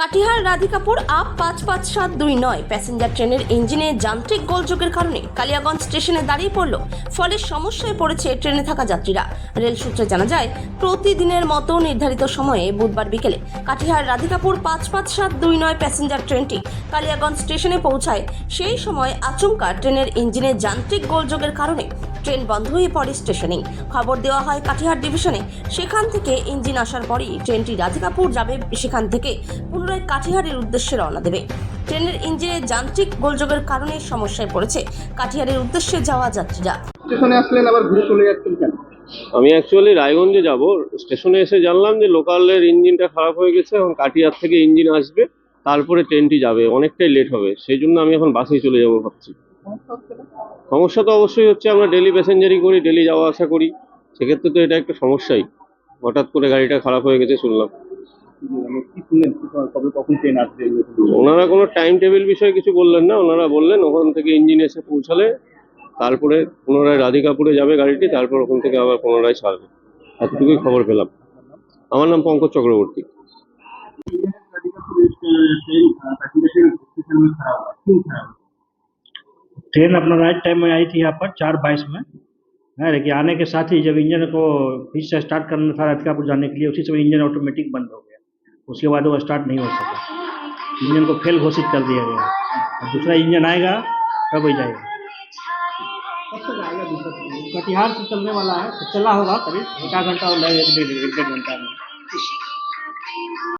Katihar, Radhikapur, up পাঁচ পাঁচ সাত দুই নয়। প্যাসেঞ্জার ট্রেনের ইঞ্জিনে যান্ত্রিক গোলযোগের কারণে কালিয়াগঞ্জ স্টেশনে দাঁড়িয়ে পড়ল। ফলে সমস্যায় পড়েছে ট্রেনে থাকা যাত্রীরা। রেল সূত্রে জানা যায়, প্রতিদিনের মতো নির্ধারিত সময়ে বুধবার বিকেলে কাটিহার, রাধিকাপুর পাঁচ পাঁচ সাত দুই নয় প্যাসেঞ্জার ট্রেনটি কালিয়াগঞ্জ স্টেশনে পৌঁছায়। সেই সময় আচমকা ট্রেনের ইঞ্জিনে যান্ত্রিক গোলযোগের কারণে ট্রেন বন্ধ হয়ে পড়ে স্টেশনেই। খবর দেওয়া হয় কাটিহার ডিভিশনে। সেখান থেকে ইঞ্জিন আসার পরই ট্রেনটি রাধিকাপুর যাবে সেখান থেকে পুনরায় কাটিহারের উদ্দেশ্যে রওনা দেবে। ট্রেনের ইঞ্জিনে যান্ত্রিক গোলযোগের কারণে সমস্যায় পড়েছে কাটিহারের উদ্দেশ্যে যাওয়া যাত্রীরা। স্টেশনে আসলেন আবার ঘুরে চলে যাচ্ছেন কেন? আমি অ্যাকচুয়ালি রায়গঞ্জে যাব। স্টেশনে এসে জানলাম যে লোকালের ইঞ্জিনটা খারাপ হয়ে গেছে এখন কাটিয়ার থেকে ইঞ্জিন আসবে তারপরে ট্রেনটি যাবে অনেকটাই লেট হবে। সেই জন্য আমি এখন বাসেই চলে যাব ভাবছি। সমস্যা তো অবশ্যই হচ্ছে আমরা ডেলি প্যাসেঞ্জারই করি ডেলি যাওয়া আসা করি। সেক্ষেত্রে তো এটা একটা সমস্যাই। হঠাৎ করে গাড়িটা খারাপ হয়ে গেছে শুনলাম। ওনারা কোনো টাইম টেবিল বিষয়ে কিছু বললেন না। ওনারা বললেন, ওখান থেকে ইঞ্জিন এসে পৌঁছালে তারপরে পুনরায় রাধিকাপুরে যাবে গাড়িটি, তারপর ওখান থেকে আবার পুনরায় ছাড়বে। এতটুকুই খবর পেলাম। আমার নাম পঙ্কজ চক্রবর্তী। ट्रेन अपना राइट टाइम में आई थी यहाँ पर चार बाईस में। है लेकिन आने के साथ ही जब इंजन को फिर से स्टार्ट करना था राधिकापुर जाने के लिए, उसी समय इंजन ऑटोमेटिक बंद हो गया। उसके बाद वो स्टार्ट नहीं हो सका। इंजन को फेल घोषित कर दिया गया। और दूसरा इंजन आएगा, तब ही जाएगा। कटिहार से चलने वाला है तो चला होगा करीब एक घंटा और लगेगा एक डेढ़ घंटा में।